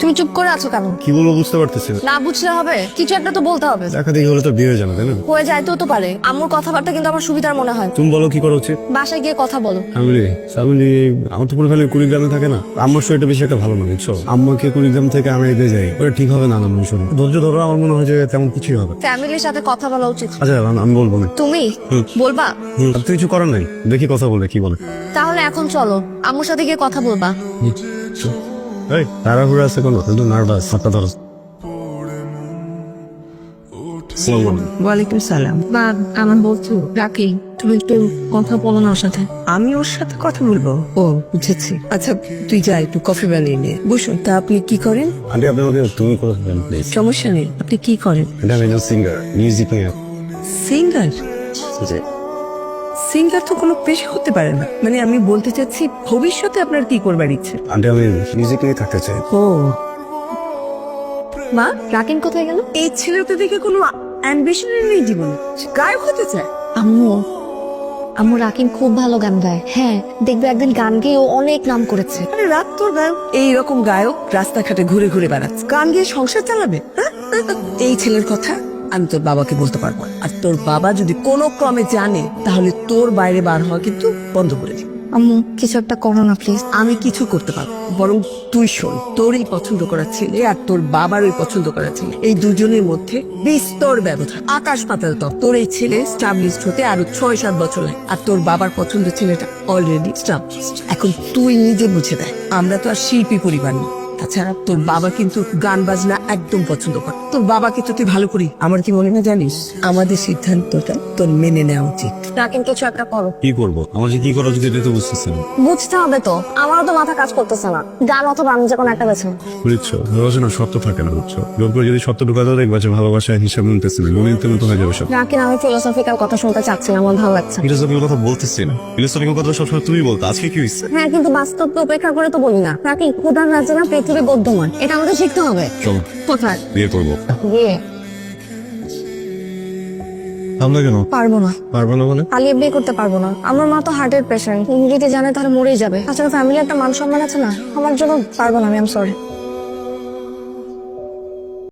তুমি চুপ করে আছো কেন? কি বলব বুঝতে পারতেছি না। না বুঝলে হবে। কিছু একটা তো বলতে হবে। দেখা দেখি হলে তো বিয়ে হয়ে যাবে তাই না? হয়ে যাইতেও তো পারে। আম্মুর কথাবার্তা কিন্তু আমার সুবিধার মনে হয়। তুমি বলো কি করা উচিত? বাসায় গিয়ে কথা বলো। ফ্যামিলি ফ্যামিলি আমার তো পুরো ফ্যামিলি কুড়িগ্রামে থাকে না। আমার শরীরটা বেশি একটা ভালো না বুঝছ? আম্মাকে কুড়িগ্রাম থেকে আমি এগিয়ে যাই। ওটা ঠিক হবে না মনে শরীর ধৈর্য ধরো আমার মনে হয় যে তেমন কিছুই হবে। ফ্যামিলির সাথে কথা বলা উচিত। আচ্ছা আমি- আমি বলব না। তুমি? হুম। বলবা? হুম, আর তো কিছু করার নাই। দেখি কথা বলে কি বলে। তাহলে এখন চলো। আম্মুর সাথে গিয়ে কথা বলবা। এই তাড়াহুড়া আছে কোনো? কিন্তু নার্ভাস হাতটা ধরো। ওয়ালাইকুম সালাম। বা আমার বলছো রাকি তুমি একটু কথা বলো না ওর সাথে। আমি ওর সাথে কথা বলব। ও বুঝেছি। আচ্ছা তুই যা একটু কফি বানিয়ে নে। বসুন তা আপনি কি করেন? আন্টি আপনি আমাকে তুমি প্লিজ সমস্যা নেই আপনি কি করেন? এটা আমি একজন সিঙ্গার মিউজিক সিঙ্গার সিঙ্গার তো কোনো পেশা হতে পারে না। মানে আমি বলতে চাচ্ছি ভবিষ্যতে আপনার কি করবার ইচ্ছে? আন্টি আমি মিউজিক নিয়ে থাকতে চাই। ও। মা রাকিন কোথায় গেল? এই ছেলেটা দেখে কোনো অ্যাম্বিশনের নেই জীবনে। সে গায়ক হতে চায়। আম্মু আম্মু রাকিন খুব ভালো গান গায়। হ্যাঁ দেখবে একদিন গান গেয়ে ও অনেক নাম করেছে। আরে রাত তোর গায়ক। এইরকম গায়ক রাস্তাঘাটে ঘুরে ঘুরে বেড়াচ্ছে। গান গিয়ে সংসার চালাবে হ্যাঁ? এই ছেলের কথা। আমি তোর বাবাকে বলতে পারব। আর তোর বাবা যদি কোনো ক্রমে জানে তাহলে তোর বাইরে বার হওয়া কিন্তু বন্ধ করে দিবে। আম্মু কিছু একটা করো না প্লিজ আমি কিছু করতে পারব বরং তুই শোন তোর এই পছন্দ করা ছেলে আর তোর বাবার ওই পছন্দ করা ছেলে এই দুজনের মধ্যে বিস্তর ব্যবধান। আকাশ পাতাল তফ তোর এই ছেলে স্টাবলিশড হতে আরও ছয় সাত বছর লাগে। আর তোর বাবার পছন্দ ছেলেটা অলরেডি স্টাবলিশড এখন তুই নিজে বুঝে দেয় আমরা তো আর শিল্পী পরিবার না তাছাড়া তোর বাবা কিন্তু গান বাজনা একদম পছন্দ করে। তোর বাবাকে তো তুই ভালো করি। আমার কি মনে হয় জানিস? আমাদের সিদ্ধান্তটা তোর মেনে নেওয়া উচিত। রাকিন কিছু একটা করো। কি করব? আমার যে কি করা উচিত এটা তো বুঝতেছি না। বুঝতে হবে তো। আমারও তো মাথা কাজ করতেছে না। গান অথবা আমি যে কোনো একটা বেছে নাও। বুঝছ? ভালোবাসা থাকে না বুঝছ? জোর করে যদি সত্য ঢুকাতে দেখবা যে ভালোবাসা হিসাব নিতেছে না। মনে মতো হয়ে যাবে সব। রাকিন আমি ফিলোসফিক্যাল কথা শুনতে চাচ্ছি না আমার ভালো লাগছে না। ফিলোসফির কথা বলতেছি না। ফিলোসফির কথা সবসময় তুমি বলতো আজকে কি হয়েছে? হ্যাঁ কিন্তু বাস্তবকে উপেক্ষা করে তো বলি না। রাকিন ক্ষুদার রাজ্যে না পৃথিবী বদ্ধমান এটা আমাকে শিখতে হবে। চলো। কোথায়? বিয়ে করব। বিয়ে? আমরা কেন? পারব না। পারব না মানে? পালিয়ে বিয়ে করতে পারব না। আমার মা তো হার্টের পেশেন্ট যদি জানে তাহলে মরেই যাবে। তাছাড়া ফ্যামিলি একটা মান সম্মান আছে না? আমার জন্য পারব না আমি আম সরি